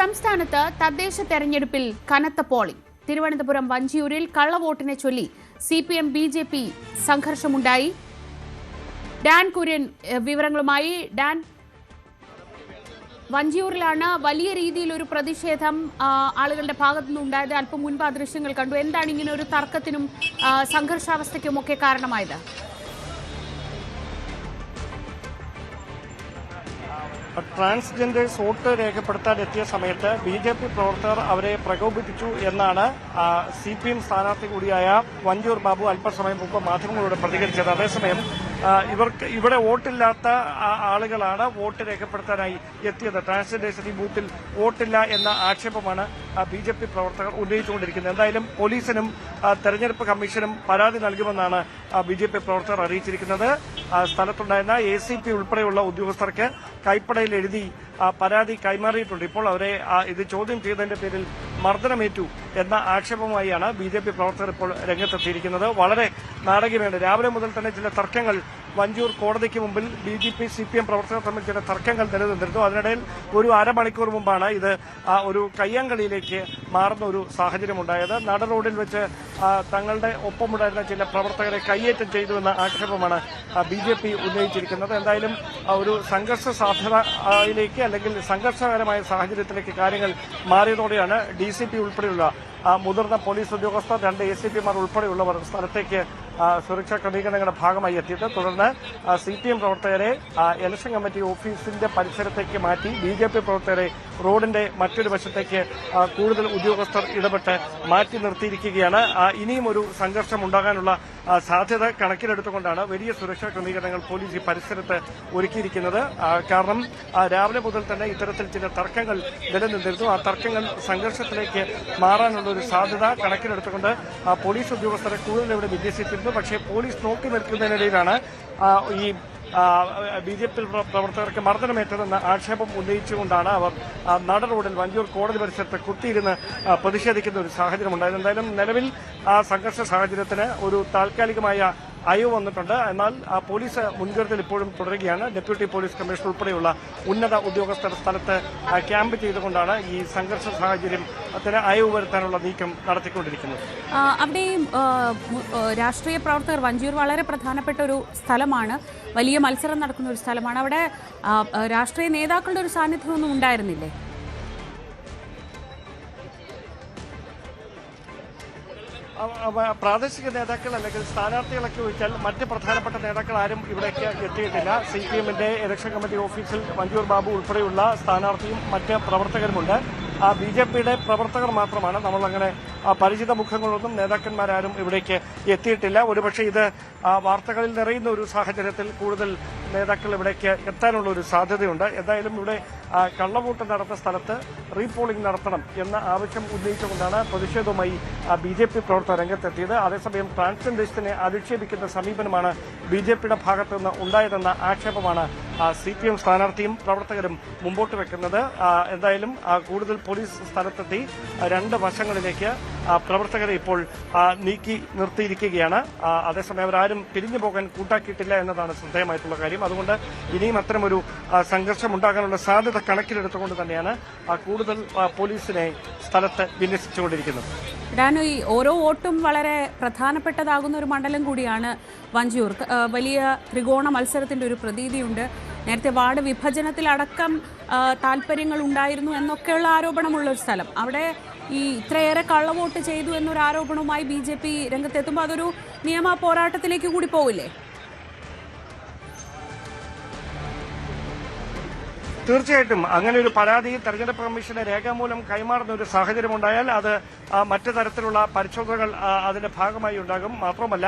സംസ്ഥാനത്ത് തദ്ദേശ തെരഞ്ഞെടുപ്പിൽ കനത്ത പോളിംഗ്. തിരുവനന്തപുരം വഞ്ചിയൂരിൽ കള്ളവോട്ടിനെ ചൊല്ലി C P M B J P സംഘർഷമുണ്ടായി. Dan Kurian വിവരങ്ങളുമായി ഡാൻ. വഞ്ചിയൂരിലാണ് വലിയ രീതിയിൽ ഒരു പ്രതിഷേധം ആളുകളുടെ ഭാഗത്തു നിന്നുണ്ടായത് അല്പം മുൻപ് ആ ദൃശ്യങ്ങൾ കണ്ടു. എന്താണ് ഇങ്ങനെ ഒരു തർക്കത്തിനും സംഘർഷാവസ്ഥയ്ക്കുമൊക്കെ കാരണമായത്? ട്രാൻസ്ജെൻഡേഴ്സ് വോട്ട് രേഖപ്പെടുത്താൻ എത്തിയ സമയത്ത് ബി ജെ പി പ്രവർത്തകർ അവരെ പ്രകോപിപ്പിച്ചു എന്നാണ് സി പി എം സ്ഥാനാർത്ഥി കൂടിയായ വഞ്ചൂർ ബാബു അല്പസമയം മുമ്പ് മാധ്യമങ്ങളോട് പ്രതികരിച്ചത്. അതേസമയം ഇവർക്ക് ഇവിടെ വോട്ടില്ലാത്ത ആളുകളാണ് വോട്ട് രേഖപ്പെടുത്താനായി എത്തിയത്. ട്രാൻസ്ജെൻഡേഴ്സിന് ഈ ബൂത്തിൽ വോട്ടില്ല എന്ന ആക്ഷേപമാണ് ബി ജെ പി പ്രവർത്തകർ ഉന്നയിച്ചുകൊണ്ടിരിക്കുന്നത്. എന്തായാലും പോലീസിനും തെരഞ്ഞെടുപ്പ് കമ്മീഷനും പരാതി നൽകുമെന്നാണ് ബി ജെ പി പ്രവർത്തകർ അറിയിച്ചിരിക്കുന്നത്. സ്ഥലത്തുണ്ടായിരുന്ന എ സി പി ഉൾപ്പെടെയുള്ള ഉദ്യോഗസ്ഥർക്ക് കൈപ്പടയിൽ എഴുതി പരാതി കൈമാറിയിട്ടുണ്ട്. ഇപ്പോൾ അവരെ ഇത് ചോദ്യം ചെയ്തതിന്റെ പേരിൽ മർദ്ദനമേറ്റു എന്ന ആക്ഷേപമായാണ് ബി ജെ പി പ്രവർത്തകർ ഇപ്പോൾ രംഗത്തെത്തിയിരിക്കുന്നത്. വളരെ നാടകീയമാണ്. രാവിലെ മുതൽ തന്നെ ചില തർക്കങ്ങൾ വഞ്ചൂർ കോടതിക്ക് മുമ്പിൽ B J P C P M പ്രവർത്തകർ തമ്മിൽ ചില തർക്കങ്ങൾ നിലനിന്നിരുന്നു. അതിനിടയിൽ ഒരു അരമണിക്കൂർ മുമ്പാണ് ഇത് ഒരു കയ്യാങ്കളിയിലേക്ക് മാറുന്ന ഒരു സാഹചര്യമുണ്ടായത്. നട റോഡിൽ വെച്ച് തങ്ങളുടെ ഒപ്പമുണ്ടായിരുന്ന ചില പ്രവർത്തകരെ കയ്യേറ്റം ചെയ്തുവെന്ന ആക്ഷേപമാണ് ബി ജെ പി ഉന്നയിച്ചിരിക്കുന്നത്. എന്തായാലും ഒരു സംഘർഷ സാധ്യതയിലേക്ക് അല്ലെങ്കിൽ സംഘർഷകരമായ സാഹചര്യത്തിലേക്ക് കാര്യങ്ങൾ മാറിയതോടെയാണ് ഡി സി പി ഉൾപ്പെടെയുള്ള മുതിർന്ന പോലീസ് ഉദ്യോഗസ്ഥർ രണ്ട് എ സി പിമാർ ഉൾപ്പെടെയുള്ളവർ സ്ഥലത്തേക്ക് സുരക്ഷാ ക്രമീകരണങ്ങളുടെ ഭാഗമായി എത്തിയിട്ട് തുടർന്ന് സി പി എം പ്രവർത്തകരെ ഇലക്ഷൻ കമ്മിറ്റി ഓഫീസിന്റെ പരിസരത്തേക്ക് മാറ്റി ബി ജെ പി പ്രവർത്തകരെ റോഡിന്റെ മറ്റൊരു വശത്തേക്ക് കൂടുതൽ ഉദ്യോഗസ്ഥർ ഇടപെട്ട് മാറ്റി നിർത്തിയിരിക്കുകയാണ്. ഇനിയും ഒരു സംഘർഷം ഉണ്ടാകാനുള്ള സാധ്യത കണക്കിലെടുത്തുകൊണ്ടാണ് വലിയ സുരക്ഷാ ക്രമീകരണങ്ങൾ പോലീസ് ഈ പരിസരത്ത് ഒരുക്കിയിരിക്കുന്നത്. കാരണം രാവിലെ മുതൽ തന്നെ ഇത്തരത്തിൽ ചില തർക്കങ്ങൾ നിലനിന്നിരുന്നു. ആ തർക്കങ്ങൾ സംഘർഷത്തിലേക്ക് മാറാനുള്ള ഒരു സാധ്യത കണക്കിലെടുത്തുകൊണ്ട് പോലീസ് ഉദ്യോഗസ്ഥരെ കൂടുതൽ ഇവിടെ വിന്യസിച്ചിരുന്നു. പക്ഷേ പോലീസ് നോക്കി നിൽക്കുന്നതിനിടയിലാണ് ഈ ബി ജെ പി പ്രവർത്തകർക്ക് മർദ്ദനമേറ്റതെന്ന ആക്ഷേപം ഉന്നയിച്ചുകൊണ്ടാണ് അവർ നട റോഡിൽ വഞ്ചൂർ കോടതി പരിസരത്ത് കുത്തിയിരുന്ന് പ്രതിഷേധിക്കുന്ന ഒരു സാഹചര്യം ഉണ്ടായത് എന്തായാലും നിലവിൽ ആ സംഘർഷ സാഹചര്യത്തിന് ഒരു താൽക്കാലികമായ അയവ് വന്നിട്ടുണ്ട്. എന്നാൽ പോലീസ് മുൻകരുതൽ ഇപ്പോഴും തുടരുകയാണ്. ഡെപ്യൂട്ടി പോലീസ് കമ്മീഷണർ ഉൾപ്പെടെയുള്ള ഉന്നത ഉദ്യോഗസ്ഥർ സ്ഥലത്ത് ക്യാമ്പ് ചെയ്തുകൊണ്ടാണ് ഈ സംഘർഷ സാഹചര്യം അയവ് വരുത്താനുള്ള നീക്കം നടത്തിക്കൊണ്ടിരിക്കുന്നത്. അവിടെ രാഷ്ട്രീയ പ്രവർത്തകർ വഞ്ചിയൂർ വളരെ പ്രധാനപ്പെട്ട ഒരു സ്ഥലമാണ്. വലിയ മത്സരം നടക്കുന്ന ഒരു സ്ഥലമാണ്. അവിടെ രാഷ്ട്രീയ നേതാക്കളുടെ ഒരു സാന്നിധ്യമൊന്നും ഉണ്ടായിരുന്നില്ലേ? പ്രാദേശിക നേതാക്കൾ അല്ലെങ്കിൽ സ്ഥാനാർത്ഥികളൊക്കെ ഒഴിച്ചാൽ മറ്റ് പ്രധാനപ്പെട്ട നേതാക്കൾ ആരും ഇവിടേക്ക് എത്തിയിട്ടില്ല. സി പി എമ്മിന്റെ ഇലക്ഷൻ കമ്മിറ്റി ഓഫീസിൽ മഞ്ജൂർ ബാബു ഉൾപ്പെടെയുള്ള സ്ഥാനാർത്ഥിയും മറ്റ് പ്രവർത്തകരുമുണ്ട്. ആ ബി ജെ പിയുടെ പ്രവർത്തകർ മാത്രമാണ് നമ്മളങ്ങനെ പരിചിത മുഖങ്ങളൊന്നും നേതാക്കന്മാരാരും ഇവിടേക്ക് എത്തിയിട്ടില്ല. ഒരുപക്ഷെ ഇത് വാർത്തകളിൽ നിറയുന്ന ഒരു സാഹചര്യത്തിൽ കൂടുതൽ നേതാക്കൾ ഇവിടേക്ക് എത്താനുള്ള ഒരു സാധ്യതയുണ്ട്. എന്തായാലും ഇവിടെ കള്ളവോട്ട് നടന്ന സ്ഥലത്ത് റീപോളിംഗ് നടത്തണം എന്ന ആവശ്യം ഉന്നയിച്ചുകൊണ്ടാണ് പ്രതിഷേധവുമായി ബി ജെ പി പ്രവർത്തകർ രംഗത്തെത്തിയത്. അതേസമയം ട്രാൻസ്ജെൻഡേഴ്സിനെ അധിക്ഷേപിക്കുന്ന സമീപനമാണ് ബി ജെ പിയുടെ ഭാഗത്തു നിന്ന് ഉണ്ടായതെന്ന ആക്ഷേപമാണ് സി പി എം സ്ഥാനാർത്ഥിയും പ്രവർത്തകരും മുമ്പോട്ട് വെക്കുന്നത്. എന്തായാലും കൂടുതൽ പോലീസ് സ്ഥലത്തെത്തി രണ്ട് വശങ്ങളിലേക്ക് പ്രവർത്തകരെ ഇപ്പോൾ നീക്കി നിർത്തിയിരിക്കുകയാണ്. അതേസമയം അവരാരും പിരിഞ്ഞു പോകാൻ കൂട്ടാക്കിയിട്ടില്ല എന്നതാണ് ശ്രദ്ധേയമായിട്ടുള്ള കാര്യം. അതുകൊണ്ട് ഇനിയും അത്തരമൊരു സംഘർഷം ഉണ്ടാകാനുള്ള സാധ്യത കണക്കിലെടുത്തുകൊണ്ട് തന്നെയാണ് കൂടുതൽ പോലീസിനെ സ്ഥലത്ത് വിന്യസിച്ചുകൊണ്ടിരിക്കുന്നത്. ഡാനു ഈ ഓരോ വോട്ടും വളരെ പ്രധാനപ്പെട്ടതാകുന്ന ഒരു മണ്ഡലം കൂടിയാണ് വഞ്ചിയൂർ. വലിയ ത്രികോണ മത്സരത്തിന്റെ ഒരു പ്രതീതിയുണ്ട്. നേരത്തെ വാർഡ് വിഭജനത്തിലടക്കം താല്പര്യങ്ങൾ ഉണ്ടായിരുന്നു എന്നൊക്കെയുള്ള ആരോപണമുള്ള ഒരു സ്ഥലം. അവിടെ ഈ ഇത്രയേറെ കള്ളവോട്ട് ചെയ്തു എന്നൊരു ആരോപണവുമായി ബി ജെ പി രംഗത്തെത്തുമ്പോൾ അതൊരു നിയമ പോരാട്ടത്തിലേക്ക് കൂടി പോവില്ലേ? തീർച്ചയായിട്ടും. അങ്ങനെ ഒരു പരാതി തെരഞ്ഞെടുപ്പ് കമ്മീഷന് രേഖാമൂലം കൈമാറുന്ന ഒരു സാഹചര്യം ഉണ്ടായാൽ അത് മറ്റു തരത്തിലുള്ള പരിശോധനകൾ അതിന്റെ ഭാഗമായി ഉണ്ടാകും. മാത്രമല്ല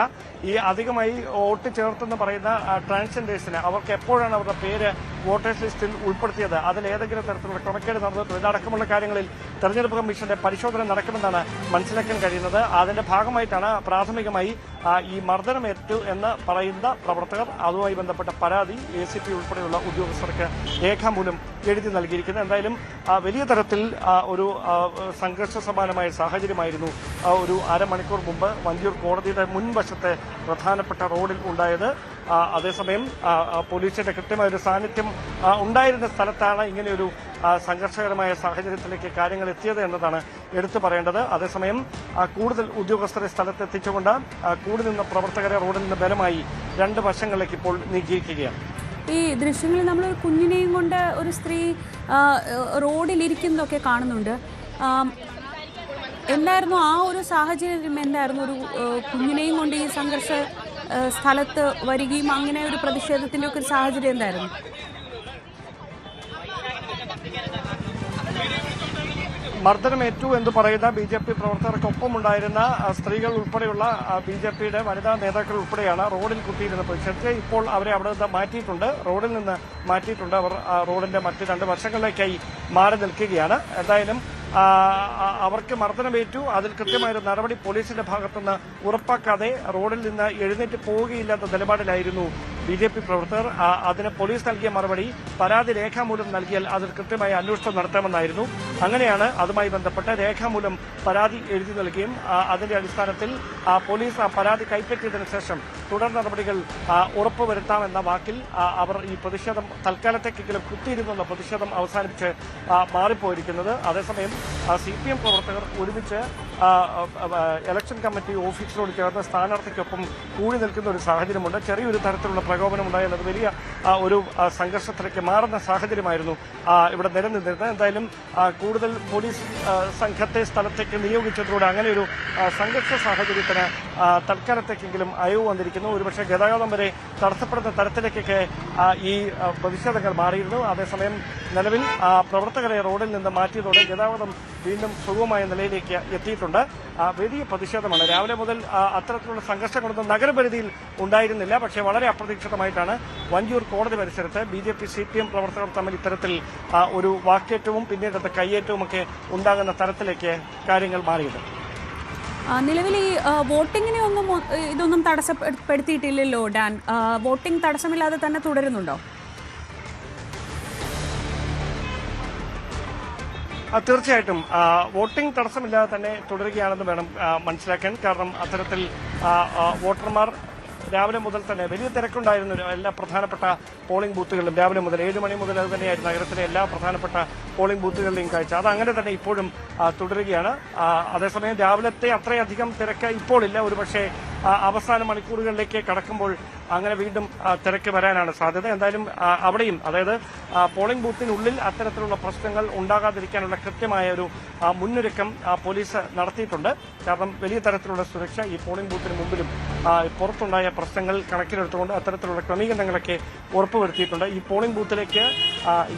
ഈ അധികമായി വോട്ട് ചേർത്തെന്ന് പറയുന്ന ട്രാൻസ്ജെൻഡേഴ്സിന് അവർക്ക് എപ്പോഴാണ് അവരുടെ പേര് വോട്ടേഴ്സ് ലിസ്റ്റിൽ ഉൾപ്പെടുത്തിയത്? അതിൽ ഏതെങ്കിലും തരത്തിലുള്ള ക്രമക്കേട് നടന്നിട്ടുണ്ട്? ഇതടക്കമുള്ള കാര്യങ്ങളിൽ തെരഞ്ഞെടുപ്പ് കമ്മീഷന്റെ പരിശോധന നടക്കുമെന്നാണ് മനസ്സിലാക്കാൻ കഴിയുന്നത്. അതിന്റെ ഭാഗമായിട്ടാണ് പ്രാഥമികമായി ഈ മർദ്ദനമേറ്റു എന്ന് പറയുന്ന പ്രവർത്തകർ അതുമായി ബന്ധപ്പെട്ട പരാതി എ സി പി ഉൾപ്പെടെയുള്ള ഉദ്യോഗസ്ഥർക്ക് രേഖാമൂലം എഴുതി നൽകിയിരിക്കുന്നത് എന്തായാലും വലിയ തരത്തിൽ ഒരു സംഘർഷ സമാനമായ സാഹചര്യമായിരുന്നു ഒരു അരമണിക്കൂർ മുമ്പ് വഞ്ചൂർ കോടതിയുടെ മുൻവശത്തെ പ്രധാനപ്പെട്ട റോഡിൽ ഉണ്ടായത്. അതേസമയം പോലീസിന്റെ കൃത്യമായ ഒരു സാന്നിധ്യം ഉണ്ടായിരുന്ന സ്ഥലത്താണ് ഇങ്ങനെയൊരു സംഘർഷകരമായ സാഹചര്യത്തിലേക്ക് കാര്യങ്ങൾ എത്തിയത് എന്നതാണ് എടുത്തു പറയേണ്ടത്. അതേസമയം കൂടുതൽ ഉദ്യോഗസ്ഥരെ സ്ഥലത്തെത്തിച്ചുകൊണ്ട് കൂടി നിന്ന പ്രവർത്തകരെ റോഡിൽ നിന്ന് ബലമായി രണ്ട് വശങ്ങളിലേക്ക് ഇപ്പോൾ നീക്കിയിരിക്കുകയാണ്. ഈ ദൃശ്യങ്ങളിൽ നമ്മൾ ഒരു കുഞ്ഞിനെയും കൊണ്ട് ഒരു സ്ത്രീ റോഡിലിരിക്കുന്നതൊക്കെ കാണുന്നുണ്ട്. എന്തായിരുന്നു ആ ഒരു സാഹചര്യം? എന്തായിരുന്നു ഒരു കുഞ്ഞിനെയും കൊണ്ട് ഈ സംഘർഷ സ്ഥലത്ത് വരികയും അങ്ങനെ ഒരു പ്രതിഷേധത്തിന്റെ ഒക്കെ ഒരു സാഹചര്യം എന്തായിരുന്നു? മർദ്ദനമേറ്റു എന്ന് പറയുന്ന ബി ജെ പി പ്രവർത്തകർക്കൊപ്പമുണ്ടായിരുന്ന സ്ത്രീകൾ ഉൾപ്പെടെയുള്ള ബി ജെ പിയുടെ വനിതാ നേതാക്കൾ ഉൾപ്പെടെയാണ് റോഡിൽ കുത്തിയിരുന്നത്. പ്രതിഷേധിച്ച് ഇപ്പോൾ അവരെ അവിടെ നിന്ന് മാറ്റിയിട്ടുണ്ട്. റോഡിൽ നിന്ന് മാറ്റിയിട്ടുണ്ട് അവർ റോഡിന്റെ മറ്റ് രണ്ട് വശങ്ങളിലേക്കായി മാറി നിൽക്കുകയാണ്. എന്തായാലും അവർക്ക് മർദ്ദനമേറ്റു. അതിൽ കൃത്യമായൊരു നടപടി പോലീസിന്റെ ഭാഗത്തുനിന്ന് ഉറപ്പാക്കാതെ റോഡിൽ നിന്ന് എഴുന്നേറ്റ് പോവുകയില്ലാത്ത നിലപാടിലായിരുന്നു ബി ജെ പി പ്രവർത്തകർ. അതിന് പോലീസ് നൽകിയ മറുപടി പരാതി രേഖാമൂലം നൽകിയാൽ അതിൽ കൃത്യമായ അന്വേഷണം നടത്തണമെന്നായിരുന്നു അങ്ങനെയാണ് അതുമായി ബന്ധപ്പെട്ട് രേഖാമൂലം പരാതി എഴുതി നൽകുകയും അതിന്റെ അടിസ്ഥാനത്തിൽ പോലീസ് ആ പരാതി കൈപ്പറ്റിയതിനു ശേഷം തുടർ നടപടികൾ ഉറപ്പുവരുത്താമെന്ന വാക്കിൽ അവർ ഈ പ്രതിഷേധം തൽക്കാലത്തേക്കെങ്കിലും കുത്തിയിരുന്നുള്ള പ്രതിഷേധം അവസാനിപ്പിച്ച് മാറിപ്പോയിരിക്കുന്നത്. അതേസമയം സി പി എം പ്രവർത്തകർ ഒരുമിച്ച് ഇലക്ഷൻ കമ്മിറ്റി ഓഫീസിനോട് ചേർന്ന് സ്ഥാനാർത്ഥിക്കൊപ്പം കൂടി നിൽക്കുന്ന ഒരു സാഹചര്യമുണ്ട്. ചെറിയൊരു തരത്തിലുള്ള പ്രകോപനം ഉണ്ടായാൽ അത് വലിയ ഒരു സംഘർഷത്തിലേക്ക് മാറുന്ന സാഹചര്യമായിരുന്നു ഇവിടെ നിലനിന്നിരുന്നത്. എന്തായാലും കൂടുതൽ പോലീസ് സംഘത്തെ സ്ഥലത്തേക്ക് നിയോഗിച്ചതിലൂടെ അങ്ങനെയൊരു സംഘർഷ സാഹചര്യത്തിന് തൽക്കാലത്തേക്കെങ്കിലും അയവ് വന്നിരിക്കുന്നു. ഒരുപക്ഷെ ഗതാഗതം വരെ തടസ്സപ്പെടുന്ന തരത്തിലേക്കൊക്കെ ഈ പ്രതിഷേധങ്ങൾ മാറിയിരുന്നു. അതേസമയം നിലവിൽ പ്രവർത്തകരെ റോഡിൽ നിന്ന് മാറ്റിയതോടെ ഗതാഗതം വീണ്ടും സുഗമമായ നിലയിലേക്ക് എത്തിയിട്ടുണ്ട്. വലിയ പ്രതിഷേധമാണ്. രാവിലെ മുതൽ അത്തരത്തിലുള്ള സംഘർഷങ്ങളൊന്നും നഗരപരിധിയിൽ ഉണ്ടായിരുന്നില്ല. പക്ഷേ വളരെ അപ്രതീക്ഷിതമായിട്ടാണ് വഞ്ചൂർ കോടതി പരിസരത്ത് B J P C P M പ്രവർത്തകർ തമ്മിൽ ഇത്തരത്തിൽ ഒരു വാക്കേറ്റവും പിന്നീട് അത് കയ്യേറ്റവും ഒക്കെ ഉണ്ടാകുന്ന തരത്തിലേക്ക് കാര്യങ്ങൾ മാറിയത്. നിലവിൽ ഈ വോട്ടിങ്ങിനെ ഒന്നും ഇതൊന്നും തടസ്സപ്പെടുത്തിയിട്ടില്ലല്ലോ ഡാൻ. വോട്ടിംഗ് തടസ്സമില്ലാതെ തന്നെ തുടരുന്നുണ്ടോ? തീർച്ചയായിട്ടും. വോട്ടിംഗ് തടസ്സമില്ലാതെ തന്നെ തുടരുകയാണെന്ന് വേണം മനസ്സിലാക്കാൻ. കാരണം അത്തരത്തിൽ വോട്ടർമാർ രാവിലെ മുതൽ തന്നെ വലിയ തിരക്കുണ്ടായിരുന്നു എല്ലാ പ്രധാനപ്പെട്ട പോളിംഗ് ബൂത്തുകളിലും രാവിലെ മുതൽ ഏഴ് മണി മുതൽ അത് തന്നെയായിരുന്നു നഗരത്തിലെ എല്ലാ പ്രധാനപ്പെട്ട പോളിംഗ് ബൂത്തുകളിലെയും കാഴ്ച. അത് അങ്ങനെ തന്നെ ഇപ്പോഴും തുടരുകയാണ്. അതേസമയം രാവിലത്തെ അത്രയധികം തിരക്ക് ഇപ്പോഴില്ല ഒരുപക്ഷെ അവസാന മണിക്കൂറുകളിലേക്ക് കടക്കുമ്പോൾ അങ്ങനെ വീണ്ടും തിരക്ക് വരാനാണ് സാധ്യത. എന്തായാലും അവിടെയും അതായത് പോളിംഗ് ബൂത്തിനുള്ളിൽ അത്തരത്തിലുള്ള പ്രശ്നങ്ങൾ ഉണ്ടാകാതിരിക്കാനുള്ള കൃത്യമായ ഒരു മുന്നൊരുക്കം പോലീസ് നടത്തിയിട്ടുണ്ട്. കാരണം വലിയ തരത്തിലുള്ള സുരക്ഷ ഈ പോളിംഗ് ബൂത്തിന് മുമ്പിലും പുറത്തുണ്ടായ പ്രശ്നങ്ങൾ കണക്കിലെടുത്തുകൊണ്ട് അത്തരത്തിലുള്ള ക്രമീകരണങ്ങളൊക്കെ ഉറപ്പുവരുത്തിയിട്ടുണ്ട്. ഈ പോളിംഗ് ബൂത്തിലേക്ക്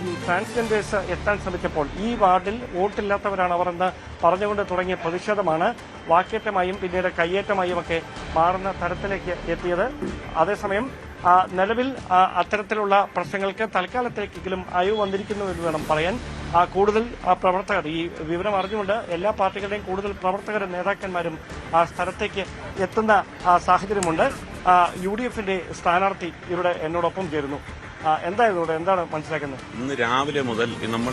ഈ ട്രാൻസ്ജെൻഡേഴ്സ് എത്താൻ ശ്രമിച്ചപ്പോൾ ഈ വാർഡിൽ വോട്ടില്ലാത്തവരാണ് അവർ എന്ന് പറഞ്ഞുകൊണ്ട് തുടങ്ങിയ പ്രതിഷേധമാണ്. വാക്കേറ്റമായും പിന്നീട് കയ്യേറ്റമായും ഒക്കെ മാറുന്ന തരത്തിലേക്ക് എത്തിയത്. അതേസമയം നിലവിൽ അത്തരത്തിലുള്ള പ്രശ്നങ്ങൾക്ക് തൽക്കാലത്തേക്കെങ്കിലും അയവ് വന്നിരിക്കുന്നു എന്ന് വേണം പറയാൻ. കൂടുതൽ പ്രവർത്തകർ ഈ വിവരം അറിഞ്ഞുകൊണ്ട് എല്ലാ പാർട്ടികളുടെയും കൂടുതൽ പ്രവർത്തകരും നേതാക്കന്മാരും ആ സ്ഥലത്തേക്ക് എത്തുന്ന സാഹചര്യമുണ്ട്. യു ഡി എഫിന്റെ സ്ഥാനാർത്ഥി ഇവിടെ എന്നോടൊപ്പം ചേരുന്നു. എന്താ ഇതോടെ എന്താണ് മനസ്സിലാക്കുന്നത്? ഇന്ന് രാവിലെ മുതൽ നമ്മൾ